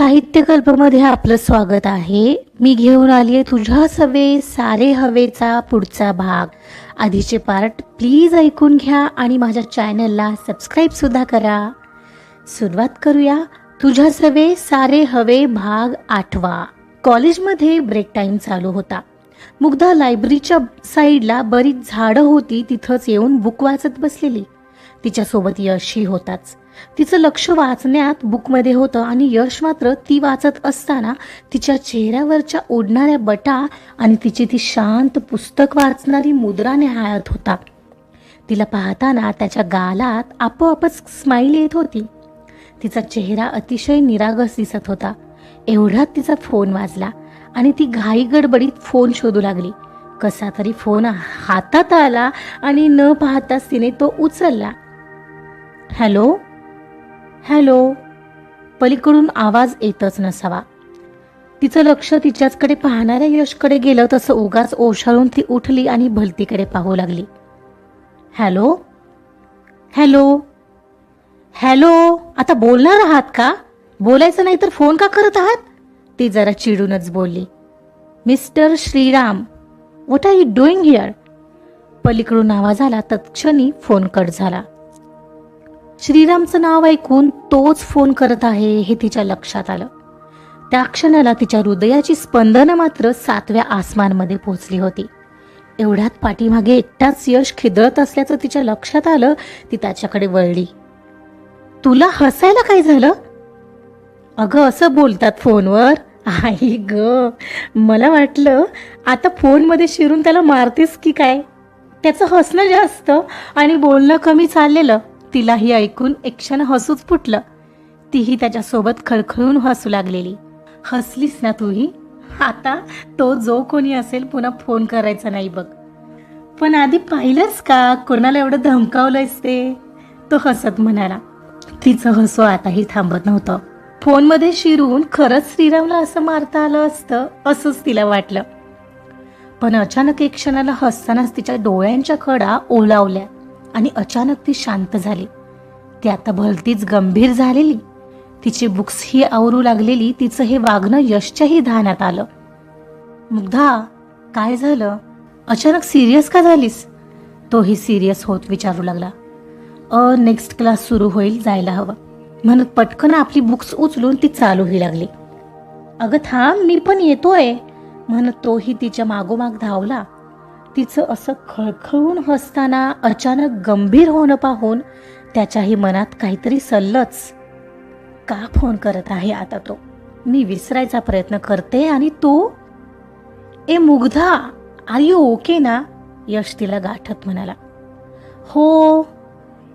साहित्यकल्पमध्ये आपलं स्वागत आहे. मी घेऊन आली आहे तुझ्या सवे सारे हवेचा पुढचा भाग. आधीचे पार्ट प्लीज ऐकून घ्या आणि माझ्या चॅनलला सबस्क्राईबसुद्धा करा. सुरुवात करूया. तुझ्या सवे सारे हवे भाग आठवा. कॉलेजमध्ये ब्रेक टाईम चालू होता. मुग्धा लायब्ररीच्या साईडला बरीच झाडं होती तिथंच येऊन बुक वाचत बसलेली. तिच्यासोबत यशही होताच. तिचं लक्ष वाचण्यात बुकमध्ये होतं आणि यश मात्र ती वाचत असताना तिच्या चेहऱ्यावरच्या ओढणाऱ्या बटा आणि तिची ती शांत पुस्तक वाचणारी मुद्रा निहाळत होता. तिला पाहताना त्याच्या गालात आपोआपच स्माईल येत होती. तिचा चेहरा अतिशय निरागस दिसत होता. एवढ्यात तिचा फोन वाजला आणि ती घाई गडबडीत फोन शोधू लागली. कसा तरी फोन हातात आला आणि न पाहताच तिने तो उचलला. हॅलो? हॅलो. पलीकडून आवाज येतच नसावा. तिचं लक्ष तिच्याचकडे पाहणाऱ्या यशकडे गेलं तसं उगाच ओशाळून ती उठली आणि भलतीकडे पाहू लागली. हॅलो. हॅलो. हॅलो. आता बोलणार आहात का? बोलायचं नाही तर फोन का करत आहात? ती जरा चिडूनच बोलली. Mister Shriram what are you doing here पलीकडून आवाज आला तत्क्षणी फोन कट झाला. श्रीरामचं नाव ऐकून तोच फोन करत आहे हे तिच्या लक्षात आलं. त्या क्षणाला तिच्या हृदयाची स्पंदनं मात्र सातव्या आसमानमध्ये पोहोचली होती. एवढ्यात पाठीमागे एकटाच यश खिदळत असल्याचं तिच्या लक्षात आलं ती त्याच्याकडे वळली. तुला हसायला काय झालं? अगं असं बोलतात फोनवर. आई ग मला वाटलं आता फोनमध्ये शिरून त्याला मारतेस की काय? त्याचं हसणं जास्त आणि बोलणं कमी चाललेलं. तिलाही ऐकून एक क्षण हसूच फुटलं. तीही त्याच्यासोबत खळखळून हसू लागलेली. हसलीस ना तूही? आता तो जो कोणी असेल पुन्हा फोन करायचा नाही बघ. पण आधी पाहिलंच का कोणाला एवढं धमकावलंयस ते? तो हसत म्हणाला. तिचं हसू आताही थांबत नव्हतं. फोनमध्ये शिरून खरंच श्रीरामला असं मारता आलं असतं असंच तिला वाटलं. पण अचानक एक क्षणाला हसतानाच तिच्या डोळ्यांच्या खडा ओलावल्या. आणि अचानक ती शांत झाली. ती आता भलतीच गंभीर झालेली. तिची बुक्स ही आवरू लागलेली तिचं हे वागणं यशच्याही ध्यानात आलं. मुग्धा काय झालं? अचानक सिरियस का झालीस? तोही सिरियस होत विचारू लागला. अ नेक्स्ट क्लास सुरू होईल जायला हवं. म्हणत पटकन आपली बुक्स उचलून ती चालूही लागली. अगं थांब मी पण येतोय. म्हणत तोही तिच्या मागोमाग धावला. तिचं असं खळखळून हसताना अचानक गंभीर होणं पाहून त्याच्याही मनात काहीतरी सल्लच. का फोन करत आहे आता तो? मी विसरायचा प्रयत्न करते आणि तू? ए मुग्धा आर यू ओके ना? यश तिला गाठत म्हणाला. हो.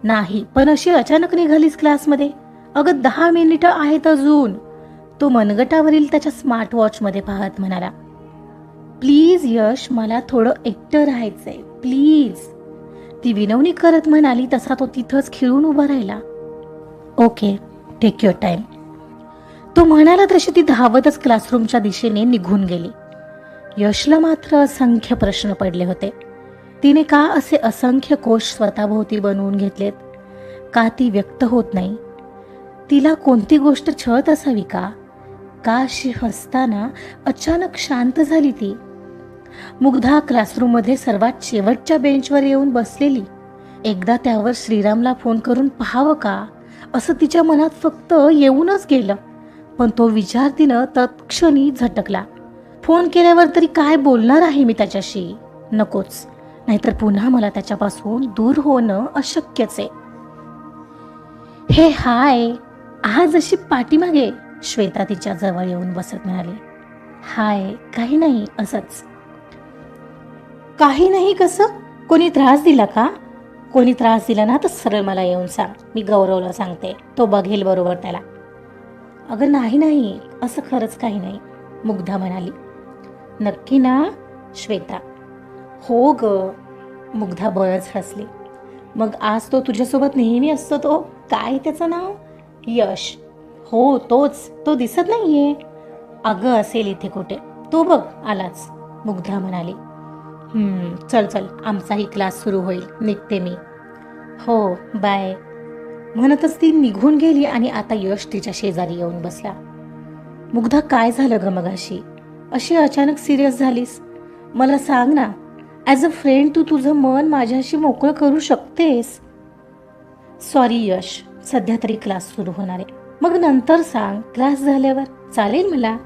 नाही पण अशी अचानक निघालीस क्लासमध्ये. अगं दहा मिनिटं आहेत अजून. तो मनगटावरील त्याच्या स्मार्टवॉचमध्ये पाहत म्हणाला. प्लीज यश मला थोडं एकटं राहायचंय. प्लीज. ती विनवणी करत म्हणाली तसा तो तिथंच खिळून उभा राहिला. ओके टेक युअर टाइम तो म्हणाला तशी ती धावतच क्लासरूमच्या दिशेने निघून गेली. यशला मात्र असंख्य प्रश्न पडले होते. तिने का असे असंख्य कोश स्वतःभोवती बनवून घेतलेत? का ती व्यक्त होत नाही? तिला कोणती गोष्ट छळत असावी का? का अशी हसताना अचानक शांत झाली ती. मुग्धा क्लासरूममध्ये सर्वात शेवटच्या बेंचवर येऊन बसलेली. एकदा त्यावर श्रीरामला फोन करून पाहावं का? असं तिच्या मनात फक्त येऊनच गेलं. पण तो विचार तिनं तत्क्षणी झटकला. फोन केल्यावर तरी काय बोलणार आहे मी त्याच्याशी? नकोच. नाहीतर पुन्हा मला त्याच्यापासून दूर होणं अशक्यच आहे. हे हाय आज अशी पाठीमागे श्वेता तिच्या जवळ येऊन बसत म्हणाली हाय काही नाही असंच. काही नाही कसं? कोणी त्रास दिला का? कोणी त्रास दिला ना तर सरळ मला येऊन सांग मी गौरवला सांगते तो बघेल बरोबर त्याला. अगं नाही नाही असं खरंच काही नाही मुग्धा म्हणाली. नक्की ना श्वेता. हो ग मुग्धा बरंच हसली. मग आज तो तुझ्यासोबत नेहमी असतो तो? काय त्याचं नाव? यश. हो तोच. तो दिसत नाहीये. अगं असेल इथे कुठे. तो बघ आलाच. मुग्धा म्हणाली. "हम्म, चल चल. आमचाही क्लास सुरू होईल. निघते मी. हो बाय. म्हणतच ती निघून गेली आणि आता यश तिच्या शेजारी येऊन बसला. मुग्धा काय झालं ग मगाशी? अशी अचानक सिरियस झालीस? मला सांग ना ॲज अ फ्रेंड तू तुझं मन माझ्याशी मोकळं करू शकतेस? सॉरी यश सध्या तरी क्लास सुरू होणार आहे. मग नंतर सांग. क्लास झाल्यावर? चालेल मला.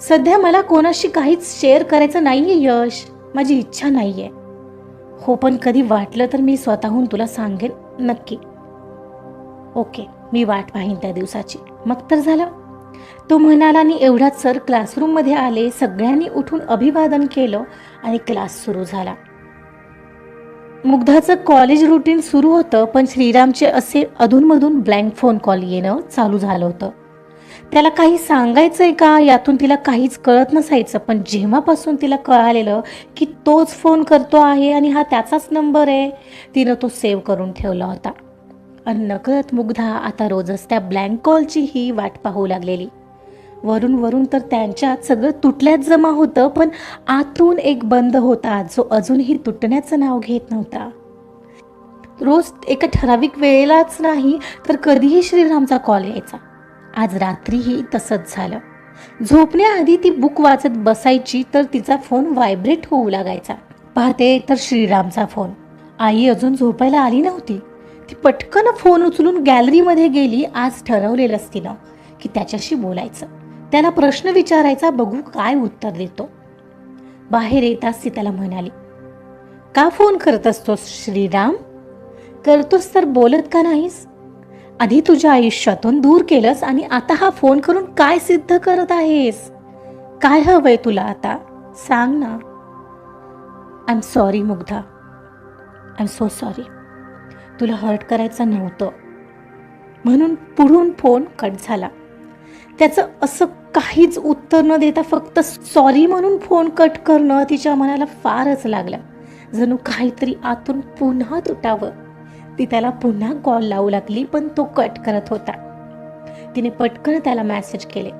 सध्या मला कोणाशी काहीच शेअर करायचं नाहीये यश. माझी इच्छा नाहीये. हो पण कधी वाटलं तर मी स्वतःहून तुला सांगेन. नक्की. ओके मी वाट पाहीन त्या दिवसाची. मग तर झालं. तो म्हणाला आणि एवढ्यात सर क्लासरूममध्ये आले सगळ्यांनी उठून अभिवादन केलं आणि क्लास सुरू झाला. मुग्धाचं कॉलेज रुटीन सुरू होतं पण श्रीरामचे असे अधूनमधून ब्लँक फोन कॉल येणं चालू झालं होतं. त्याला काही सांगायचं आहे का? यातून तिला काहीच कळत नसायचं पण जेव्हापासून तिला कळालेलं की तोच फोन करतो आहे आणि हा त्याचाच नंबर आहे तिनं तो सेव्ह करून ठेवला होता. आणि नकळत मुग्धा आता रोजच त्या ब्लँक कॉलची ही वाट पाहू लागलेली. वरून वरून तर त्यांच्यात सगळं तुटल्यात जमा होतं पण आतून एक बंद होता जो अजूनही तुटण्याचं नाव घेत नव्हता. रोज एका ठराविक वेळेलाच नाही तर कधीही श्रीरामचा कॉल यायचा. आज रात्रीही तसंच झालं. झोपण्याआधी ती बुक वाचत बसायची तर तिचा फोन व्हायब्रेट होऊ लागायचा. पाहते तर श्रीरामचा फोन आई अजून झोपायला आली नव्हती. ती पटकन फोन उचलून गॅलरीमध्ये गेली आज ठरवलेलंच तिनं की त्याच्याशी बोलायचं. त्याला प्रश्न विचारायचा बघू काय उत्तर देतो. बाहेर येताच ती त्याला म्हणाली का फोन करत असतोस श्रीराम? करतोस तर बोलत का नाहीस? आधी तुझ्या आयुष्यातून दूर केलंस आणि आता हा फोन करून काय सिद्ध करत आहेस? काय हवंय तुला आता? सांग ना. I am sorry Mugdha. I am so sorry तुला हर्ट करायचं नव्हतं. म्हणून पुढून फोन कट झाला. त्याचं असं काहीच उत्तर न देता फक्त सॉरी म्हणून फोन कट करणं तिच्या मनाला फारच लागलं. जणू काहीतरी आतून पुन्हा तुटावं. ती त्याला पुन्हा कॉल लावू लागली पण तो कट करत होता. तिने पटकन त्याला मॅसेज केले.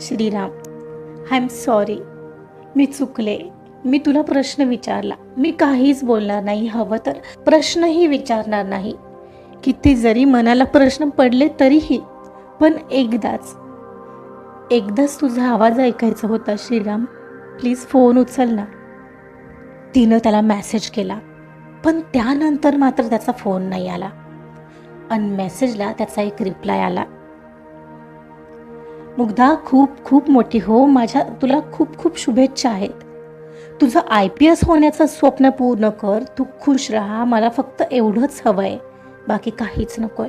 श्रीराम आय एम सॉरी मी चुकले. मी तुला प्रश्न विचारला. मी काहीच बोलणार नाही. हवं तर प्रश्नही विचारणार नाही. किती जरी मनाला प्रश्न पडले तरीही पण एकदाच एकदाच तुझा आवाज ऐकायचा होता श्रीराम. प्लीज फोन उचल ना. तिनं त्याला मेसेज केला पण त्यानंतर मात्र त्याचा फोन नाही आला. आणि मेसेजला त्याचा एक रिप्लाय आला. मुग्धा खूप खूप मोठी हो. माझ्या तुला खूप खूप शुभेच्छा आहेत. तुझं आय पी एस होण्याचं स्वप्न पूर्ण कर. तू खुश राहा. मला फक्त एवढंच हवंय. बाकी काहीच नकोय.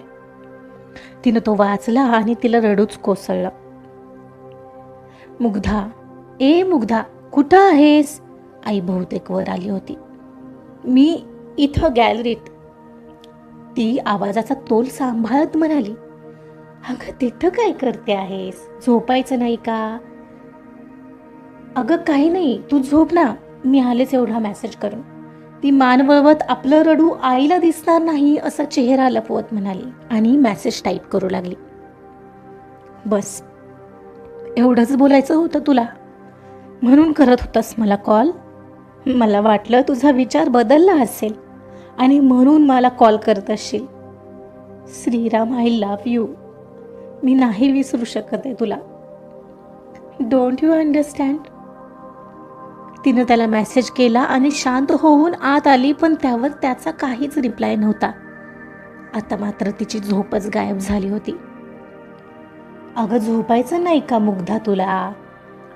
तिनं तो वाचला आणि तिला रडूच कोसळलं. मुग्धा ए मुग्धा कुठं आहेस? आई बहुतेक वर आली होती. मी इथं गॅलरीत. ती आवाजाचा तोल सांभाळत म्हणाली अगं तिथं काय करते आहेस? झोपायचं नाही का? अगं काही नाही तू झोप ना मी आलेच एवढा मेसेज करून. ती मान वळवत आपलं रडू आईला दिसणार नाही असा चेहरा लपवत म्हणाली आणि मेसेज टाईप करू लागली. बस एवढंच बोलायचं होतं तुला. म्हणून करत होतास मला कॉल मला वाटलं तुझा विचार बदलला असेल आणि म्हणून मला कॉल करत असशील. श्रीराम आय लव्ह यू मी नाही विसरू शकत आहे तुला. डोंट यू अंडरस्टँड तिनं त्याला मेसेज केला आणि शांत होऊन आत आली पण त्यावर त्याचा काहीच रिप्लाय नव्हता. आता मात्र तिची झोपच गायब झाली होती. अगं झोपायचं नाही का मुग्धा तुला?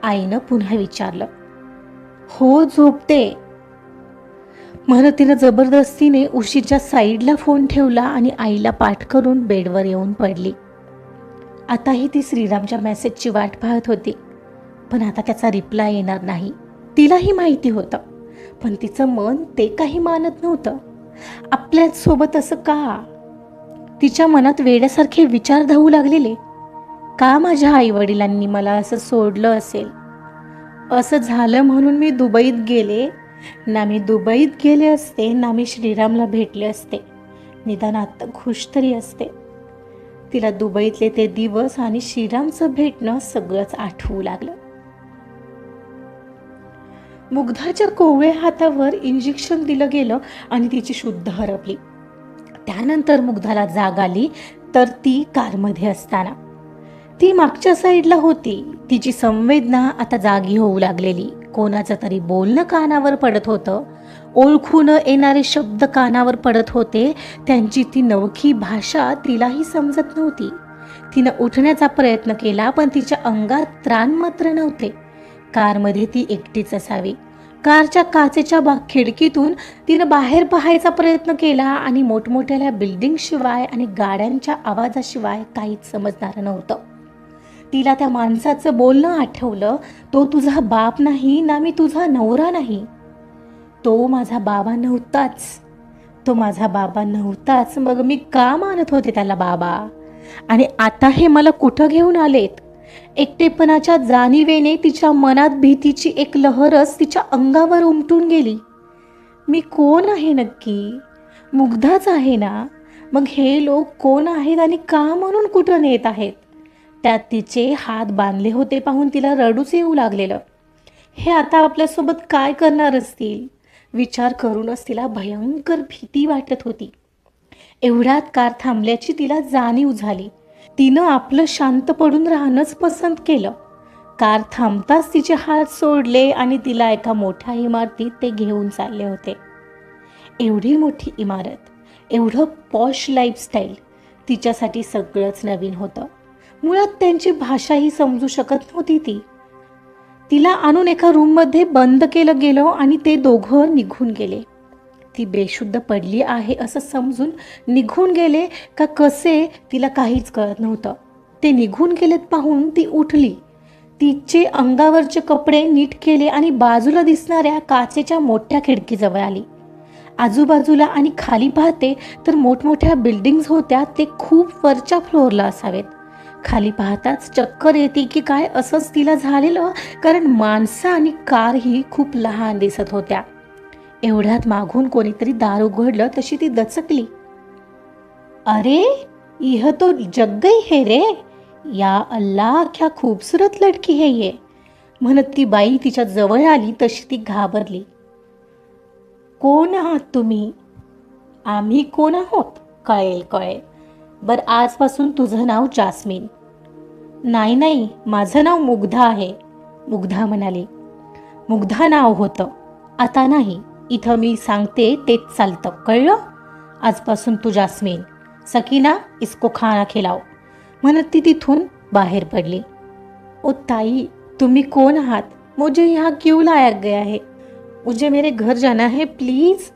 आईनं पुन्हा विचारलं. हो झोपते. म्हणत तिनं जबरदस्तीने उशीच्या साईडला फोन ठेवला आणि आईला पाठ करून बेडवर येऊन पडली. आताही ती श्रीरामच्या मेसेजची वाट पाहत होती पण आता त्याचा रिप्लाय येणार नाही. तिलाही माहिती होतं. पण तिचं मन ते काही मानत नव्हतं. आपल्यासोबत असं का? तिच्या मनात वेड्यासारखे विचार धावू लागलेले. का माझ्या आईवडिलांनी मला असं सोडलं असेल? असं झालं म्हणून मी दुबईत गेले ना मी दुबईत गेले असते ना मी श्रीरामला भेटले असते. निदान आत्ता खुश तरी असते. तिला दुबईतले ते दिवस आणि श्रीरामचं भेटणं सगळंच आठवू लागलं. मुग्धाच्या कोवळ्या हातावर इंजेक्शन दिलं गेलं आणि तिची शुद्ध हरपली. त्यानंतर मुग्धाला जाग आली तर ती कारमध्ये असताना. ती मागच्या साईडला होती. तिची संवेदना आता जागी होऊ लागलेली. कोणाचं तरी बोलणं कानावर पडत होतं. ओळखून येणारे शब्द कानावर पडत होते. त्यांची ती नवखी भाषा तिलाही समजत नव्हती. तिनं उठण्याचा प्रयत्न केला पण तिच्या अंगात त्राण मात्र नव्हते. कारमध्ये ती एकटीच असावी. कारच्या काचेच्या बा खिडकीतून तिनं बाहेर पाहायचा प्रयत्न केला आणि मोठमोठ्या बिल्डिंगशिवाय आणि गाड्यांच्या आवाजाशिवाय काहीच समजणारं नव्हतं. तिला त्या माणसाचं बोलणं आठवलं तो तुझा बाप नाही ना मी तुझा नवरा नाही. तो माझा बाबा नव्हताच. तो माझा बाबा नव्हताच. मग मी का मानत होते त्याला बाबा? आणि आता हे मला कुठं घेऊन आलेत? एकटेपणाच्या जाणीवेने तिच्या मनात भीतीची एक लहरच तिच्या अंगावर उमटून गेली. मी कोण आहे नक्की? मुग्धाच आहे ना? मग हे लोक कोण आहेत आणि का म्हणून कुठं नेत आहेत त्यात तिचे हात बांधले होते पाहून तिला रडूच येऊ लागलेलं. हे आता आपल्यासोबत काय करणार असतील विचार करूनच तिला भयंकर भीती वाटत होती. एवढ्यात कार थांबल्याची तिला जाणीव झाली. तिनं आपलं शांत पडून राहणंच पसंत केलं. कार थांबताच तिचे हात सोडले आणि तिला एका मोठ्या इमारतीत ते घेऊन चालले होते. एवढी मोठी इमारत एवढं पॉश लाईफस्टाईल तिच्यासाठी सगळंच नवीन होतं. मुळात त्यांची भाषाही समजू शकत नव्हती ती. तिला आणून एका रूममध्ये बंद केलं गेलं आणि ते दोघं निघून गेले. ती बेशुद्ध पडली आहे असं समजून निघून गेले का कसे तिला काहीच कळत नव्हतं. ते निघून गेलेत पाहून ती उठली. तिचे अंगावरचे कपडे नीट केले आणि बाजूला दिसणाऱ्या काचेच्या मोठ्या खिडकीजवळ आली. आजूबाजूला आणि खाली पाहते तर मोठमोठ्या बिल्डिंग्स होत्या ते खूप वरच्या फ्लोअरला असावेत. खाली पाहताच चक्कर येते की काय असंच तिला झालेलं कारण माणसं आणि कार ही खूप लहान दिसत होत्या. एवढ्यात मागून कोणीतरी दार उघडलं तशी ती दचकली. अरे यह तो जग गई है रे. या अल्ला क्या खूबसूरत लडकी है ये. म्हणत ती बाई तिच्या जवळ आली तशी ती घाबरली. कोण आहात तुम्ही? आम्ही कोण आहोत? कळेल कळेल. बर आजपासून तुझं नाव जास्मिन. नाही नाही माझं नाव मुग्धा आहे. मुग्धा म्हणाली. मुग्धा नाव होतं. आता नाही. इथं मी सांगते तेच चालतं. कळलं? आजपासून तू जास्मिन. सकीना इसको खाना खिलाव म्हणत ती तिथून बाहेर पडली. ओ ताई तुम्ही कोण आहात? मुझे यहाँ क्यों लाया गया है? मुझे मेरे घर जाना है प्लीज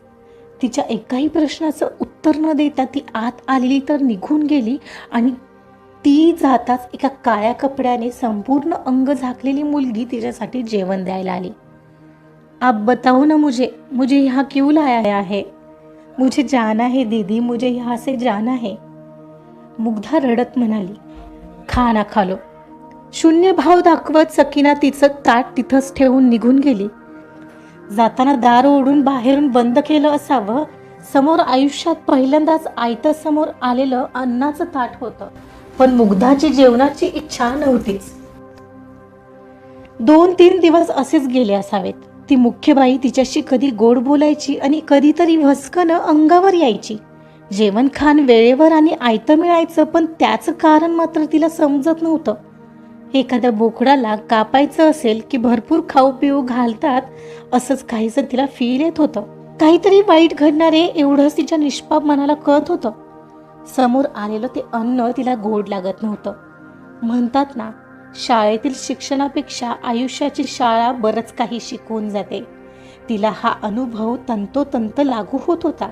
तिच्या एकाही प्रश्नाचं उत्तर न देता ती आत आलेली तर निघून गेली आणि ती जाताच एका काळ्या कपड्याने संपूर्ण अंग झाकलेली मुलगी तिच्यासाठी जेवण द्यायला आली. आप बताओ ना मुझे मुझे यहाँ क्यों लाया है? मुझे जाना है दीदी मुझे यहाँ से जाना है। मुग्धा रडत म्हणाली खाना खालो शून्य भाव दाखवत सकीना तिचं ताट तिथंच ठेवून निघून गेली. जाताना दार ओढून बाहेरून बंद केलं असावं समोर आयुष्यात पहिल्यांदाच आयतं समोर आलेलं अन्नाचं ताट होतं. पण मुग्धाची जेवणाची इच्छा नव्हतीच. दोन तीन दिवस असेच गेले असावेत. ती मुख्य बाई तिच्याशी कधी गोड बोलायची आणि कधीतरी भस्कनं अंगावर यायची. जेवण खाण वेळेवर आणि आयतं मिळायचं पण त्याचं कारण मात्र तिला समजत नव्हतं. एखाद्या बोकडाला कापायचं असेल की भरपूर खाऊ पिऊ घालतात असंच काहीसं तिला फील येत होतं. काहीतरी वाईट घडणारे एवढंच तिच्या निष्पाप मनाला कळत होतं. समोर आलेलं ते अन्न तिला गोड लागत नव्हतं. म्हणतात ना शाळेतील शिक्षणापेक्षा आयुष्याची शाळा बरंच काही शिकवून जाते. तिला हा अनुभव तंतोतंत लागू होत होता.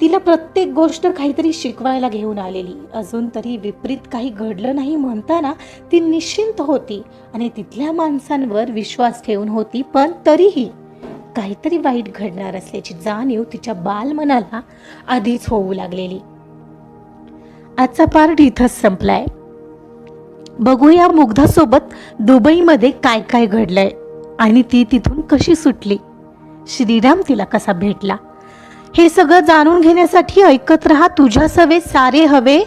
तिला प्रत्येक गोष्ट काहीतरी शिकवायला घेऊन आलेली. अजून तरी विपरीत काही घडलं नाही म्हणताना ती निश्चिंत होती आणि तिथल्या माणसांवर विश्वास ठेवून होती पण तरीही काहीतरी वाईट घडणार असल्याची जाणीव तिच्या बालमनाला आधीच होऊ लागलेली. आजचा पार्ट इथंच संपलाय. बघूया मुग्धासोबत दुबईमध्ये काय काय घडलंय. आणि ती तिथून कशी सुटली. श्रीराम तिला कसा भेटला. हे सगळं जाणून घेण्यासाठी ऐकत राहा तुझ्या सवे सारे हवे.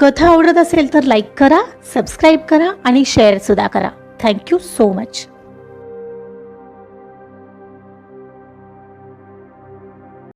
कथा आवडत असेल तर लाईक करा सबस्क्राईब करा आणि शेअरसुद्धा करा. Thank you so much